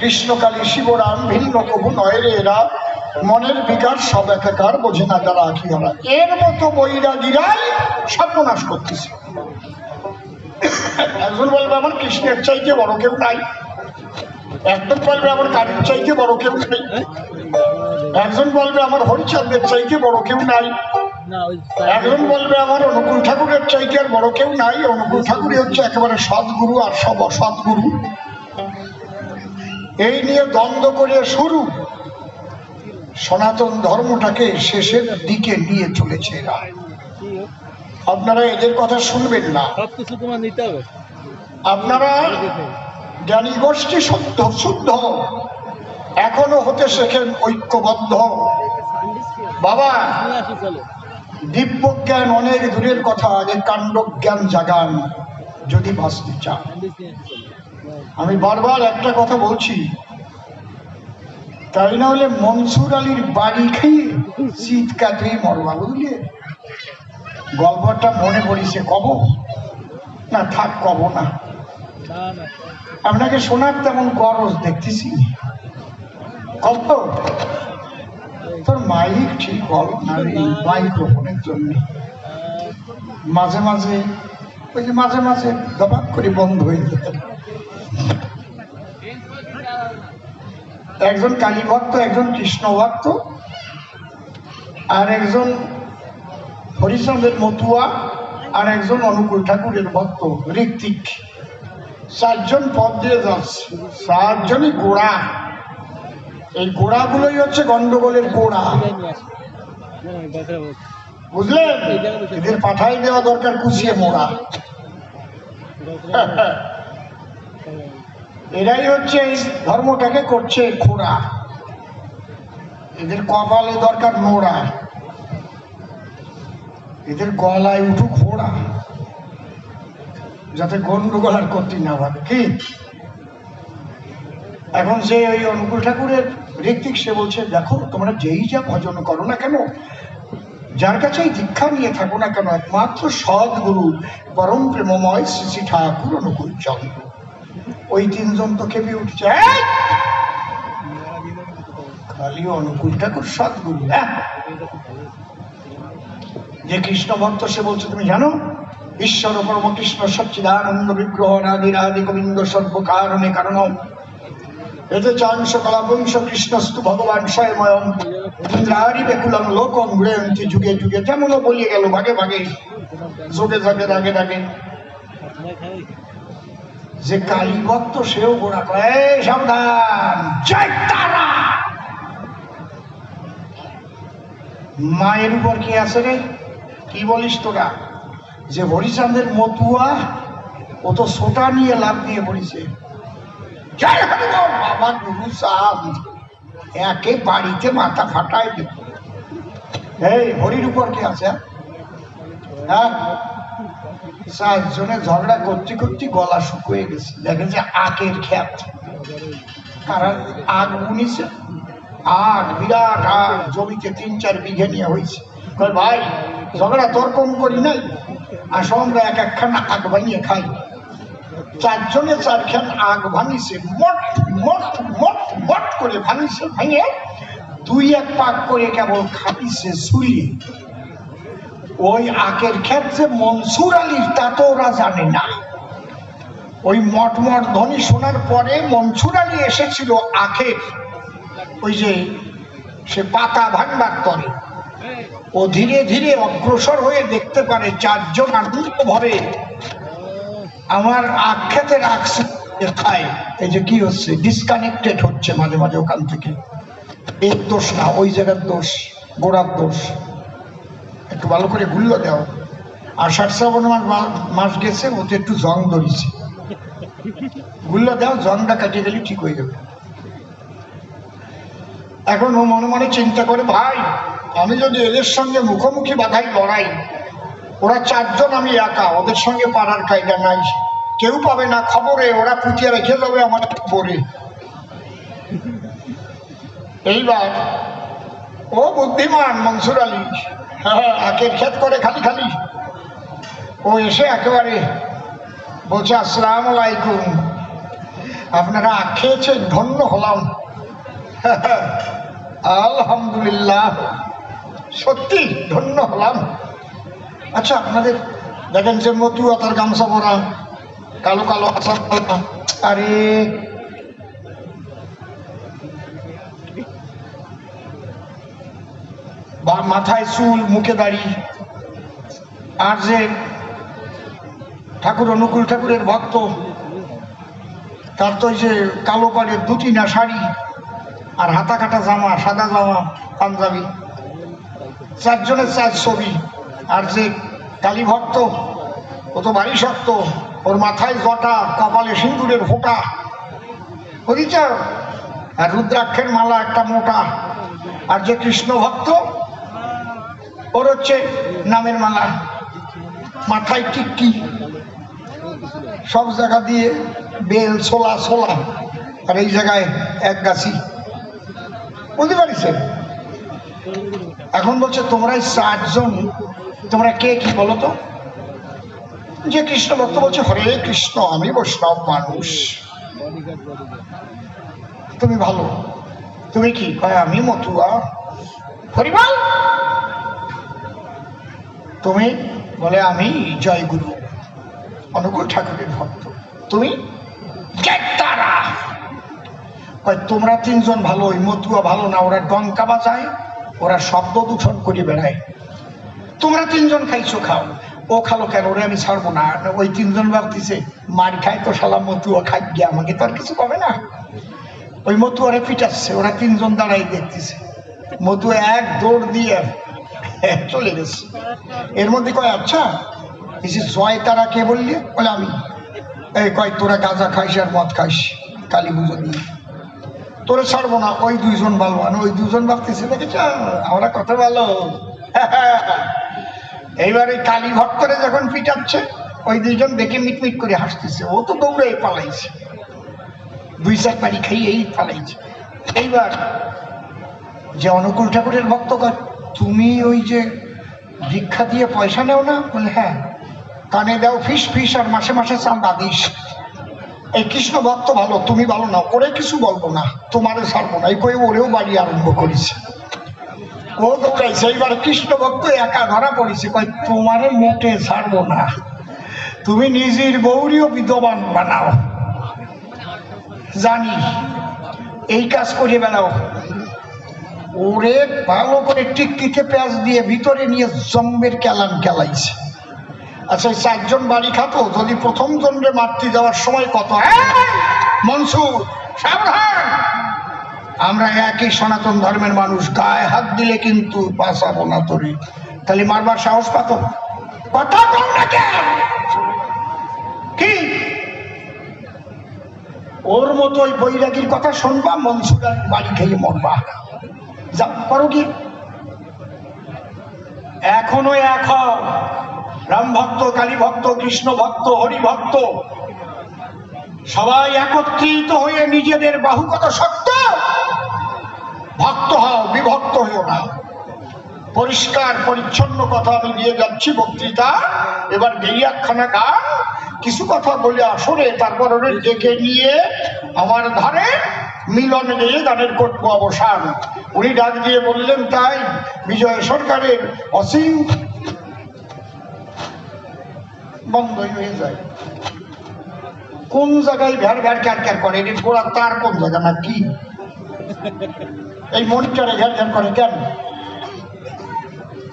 কৃষ্ণকালী শিবরাম ভিন্ন কবু নয় এরা। মনের বিকাশ সব একাকার, বোঝে না যারা আঁকি হারা এর মতো বৈরাগীরাই সর্বনাশ করতেছে। একজন বলবে, আমার কৃষ্ণের চাইতে বড় কেউ নাই। একজন বলবে, আমার কালীর চাইতে বড় কেউ নেই। একজন বলবে, আমার হরিচন্দ্রের চাইতে বড় কেউ নাই। একজন বলবে, আমার অনুকূল ঠাকুরের চাইতে আর বড় কেউ নাই। অনুকূল ঠাকুরই হচ্ছে একেবারে সৎগুরু আর সব অসৎগুরু এই নিয়ে দ্বন্দ্ব করে শুরু। সনাতন ধর্মটাকে শেষের দিকে নিয়ে চলেছে এরা। আপনারা এদের কথা শুনবেন না। আপনারা জ্ঞানী গোষ্ঠী শুদ্ধ শুদ্ধ। এখনও হতে শেখেন ঐক্যবদ্ধ। বাবা দিব্য জ্ঞান অনেক দূরের কথা আগে কাণ্ড জ্ঞান জাগান যদি বাঁচতে চান। আমি বারবার একটা কথা বলছি। তাই না হলে মনসুর আলীর বাড়ি খেয়ে শীত কাটিয়ে মরবা বুঝলে? গল্পটা মনে পড়িছে কব? না, থাক, কব না। আপনাকে শোনার তেমন গরজ দেখতেছি। কত? তোর মাইক ঠিক হল না এই মাইক্রোফোনের জন্য। মাঝে মাঝে, ওই যে মাঝে মাঝে দবাক করে বন্ধ হয়ে যেত একজন কালী ভক্ত, একজন কৃষ্ণ ভক্ত, আর একজন হরিচন্দ্রের মতুয়া, আর একজন অনুকূল ঠাকুরের ভক্ত, ঋত্বিক। চারজন পদ দিয়ে যাচ্ছে। চারজনই গোড়া। এই গোড়াগুলোই হচ্ছে গন্ডগোলের গোড়া। বুঝলেন? এদের পাঠাই দেওয়া দরকার কুচিয়ে মোড়া। এরাই হচ্ছে এই ধর্মটাকে করছে খোড়া এদের কপালে দরকার নোড়া। এদের গলায় উঠুক ঘোড়া। যাতে গন্ডগোল আর করতে না পারে কি? এখন সে ওই অনুকূল ঠাকুরের ঋত্বিক সে বলছে, দেখো, তোমরা যেই যা ভজন করো না কেন, যার কাছেই দীক্ষা নিয়ে থাকো না কেন, একমাত্র সদ্গুরু পরম প্রেমময় শ্রী শ্রী ঠাকুর অনুকূল চন্দ্র। ওই তিনজন তো খেপে উঠছে। "এই! খালি অনুকূল ঠাকুর, সদ্গুরু হ্যাঁ? যে কৃষ্ণ ভক্ত, সে বলছে, তুমি জানো, ঈশ্বর পরম কৃষ্ণ সচ্চিদানন্দ বিগ্রহ রাধি রাধি গোবিন্দ সর্বকারণে কারণ। এতে চাংশ কলাবংশ কৃষ্ণস্তু ভগবান স্বয়ময়ম। ইন্দ্রারি বেকুলম লোকম গ্রহন্তি যুগে যুগে। যেমনও বলিয়ে গেল ভাগে ভাগে। যোগে যোগে, রাগে রাগে। যে কালী ভক্ত সেও গোড়া করে "এই সাবধান, জয় তারা! মায়ের উপর কি আছে রে? কি বলিস তোরা? যে হরিচাঁদের মতুয়া, ও তো সোটা নিয়ে লাভ দিয়ে পড়েছে। বাবা গুরু সাহাব, একে বাড়িতে মাথা ফাটায় এই হরির উপর কি আছে? হ্যাঁ? চারজনে ঝগড়া করতে করতে গলা শুকিয়ে গেছে। দেখে যে আখের খ্যাত। কারণ আগ বুনিছে, আগ বিরাট আগ, জমিতে তিন চার বিঘে নিয়ে হয়েছে ভাই, ঝগড়া তোর কম করি নাই? আসো আমরা এক একখান আগ ভাঙিয়ে খাই। চারজনে চারখান আগ ভাঙিছে, মট মট মট মট করে ভাঙিছে ভাঙে দুই এক পাক করে কেবল খাপিছে চুলি ওই আখের ক্ষেত্রে মনসুর আলীর, তা তো ওরা জানে না। ওই মট মট ধ্বনি শোনার পরে মনসুর আলী এসেছিল আখের ওই যে সে পাতা ভাঙবার তরে ও ধীরে ধীরে অগ্রসর হয়ে দেখতে পারে চারজন আনন্দভাবে আমার আখ্যাতে রাখছে খায়। এই যে কি হচ্ছে? ডিসকানেক্টেড হচ্ছে মাঝে মাঝে ওখান থেকে। এর দোষ না, ওই জায়গার দোষ, গোড়ার দোষ। একটু ভালো করে গুল্লো দাও। আষাঢ় শ্রাবণ মাস গেছে, ওতে একটু জং ধরেছে। গুল্লো দাও, জংটা কাটিয়ে গেলে ঠিক হয়ে যাবে। এখন ও মনে মনে চিন্তা করে, ভাই, আমি যদি এদের সঙ্গে মুখোমুখি বাধাই লড়াই, ওরা চারজন আমি একা, ওদের সঙ্গে পাড়ার কায়দা নাই। কেউ পাবে না খবরে, ওরা পুঁটিয়ে রেখে দেবে আমার পরে এইবার ও বুদ্ধিমান মনসুর আলী হ্যাঁ আখের ক্ষেত করে খালি খালি। ও এসে একেবারে বলছে, আসসালাম আলাইকুম। আপনারা খেয়েছেন, ধন্য হলাম। আলহামদুলিল্লাহ। সত্যি, ধন্য হলাম। আচ্ছা আপনাদের দেখেন যে মতুয়া তার গামছা পরা, কালো কালো আসার আরে বা মাথায় চুল, মুখে দাড়ি। আর যে ঠাকুর অনুকূল ঠাকুরের ভক্ত, তার তো যে কালো পাড়ের দুটি না শাড়ি আর হাতা কাটা জামা, সাদা জামা, পাঞ্জাবি। চারজনের চার ছবি। আর যে কালী ভক্ত, ও তো বাড়ি শক্ত, ওর মাথায় জটা কপালে সিন্দুরের ফোঁটা। বুঝিছ? আর রুদ্রাক্ষের মালা একটা মোটা। আর যে কৃষ্ণ ভক্ত ওর হচ্ছে নামের মালা। মাথায় টিক্কি। সব জায়গা দিয়ে বেল, ছোলা ছোলা। আর এই জায়গায় এক গাছি। বুঝতে পারিছেন? এখন বলছে তোমরা এই চারজন, তোমরা কে কি বলো তো? যে কৃষ্ণ ভক্ত বলছে, হরে কৃষ্ণ, আমি বৈষ্ণব মানুষ। তুমি ভালো। তুমি কি? আমি মতুয়া। হরিবল তুমি বলে আমি জয়গুরু, অনুকূল ঠাকুরের ভক্ত। তুমি তোমরা তিনজন ভালো, ওই মতুয়া ভালো না, ওরা ডঙ্কা বাজায়, ওরা শব্দ দূষণ করে বেড়ায়। তোমরা তিনজন খাইছো, খাও। ও খালো কেন? ওরে আমি ছাড়বো না। ওই তিনজন ভাবতেছে, মার খায় তো শালা মতুয়া খাই গিয়ে, আমাকে তো আর কিছু কবে না। ওই মতুয়ারে পিটাচ্ছে, ওরা তিনজন দাঁড়াই দেখতেছে। মতুয়া এক দৌড় দিয়ে চলে গেছে। এর মধ্যে কয় আচ্ছা এই জয় তারা কে বললি? বলে আমি। এই কয় তোরা গাঁজা খাইস আর মদ খাইস কালী পুজো দিয়ে। তোরে ছাড়বো না ওই দুইজন বালবান ওই দুজন ভাবতেছে দেখেছ আমরা কত ভালো। এইবার এই কালী ভক্তরে যখন পিটাচ্ছে ওই দুইজন দেখে মিটমিট করে হাসতেছে। ও তো দৌড়ে পালাইছে। দুই চার বাড়ি খাইয়েই পালাইছে। এইবার যে অনুকূল ঠাকুরের ভক্ত কয়, তুমি ওই যে ভিক্ষা দিয়ে পয়সা নেও না? বলে হ্যাঁ। কানে দাও, ফিস ফিস, আর মাসে মাসে চান্দা দিস। এই কৃষ্ণ ভক্ত ভালো, তুমি ভালো না, ওরে কিছু বলব না, তোমারে ছাড়বো না। এই কই ওরেও বাড়ি আরম্ভ করেছে। ও দৌড়াইছে এইবার কৃষ্ণ ভক্ত একা ধরা পড়েছে। কয়, তোমারে মোটে ছাড়বো না। তুমি নিজের গৌরীয় বিদ্যমান বানাও। জানি, এই কাজ করে বেড়াও। ওরে ভালো করে টিকটিকে পেঁয়াজ দিয়ে ভিতরে নিয়ে জম্বের কেলান কেলাইছে। আচ্ছা এই চারজন বাড়ি খাতো যদি প্রথম জন্মে মারতে যাওয়ার সময় কত? মনসুর, সাবধান! আমরা একই সনাতন ধর্মের মানুষ, গায়ে হাত দিলে কিন্তু বাঁচাবো না তোরে। তাহলে মারবার সাহস পাতো? কথা কম না কেন? কি? ওর মতো ওই বৈরাগীর কথা শুনবা, মনসুর বাড়ি খেয়ে মরবা। যা, করো কি? এখনও এক। রাম ভক্ত, কালী ভক্ত, কৃষ্ণ ভক্ত, হরি ভক্ত। সবাই একত্রিত হয়ে নিজেদের বাহুগত শক্ত ভক্ত হও, বিভক্ত হইও না। পরিষ্কার, পরিচ্ছন্ন কথা আমি নিয়ে যাচ্ছি বক্তৃতা। এবার গেরিয়াখানা গান। কিছু কথা বলে আসরে তারপর ওরে ডেকে নিয়ে আমার ধারে মিলন নিয়ে গানের করব অবসান। উনি ডাক দিয়ে বললেন, তাই বিজয় সরকারের অসীম বন্ধই হয়ে যায়। কোন জায়গায় ভ্যার ভ্যার ক্যার ক্যার করে? এর গোড়া তার কোন জায়গা না কি এই মনিটরে ঘ্যার ঘ্যার করে কেন?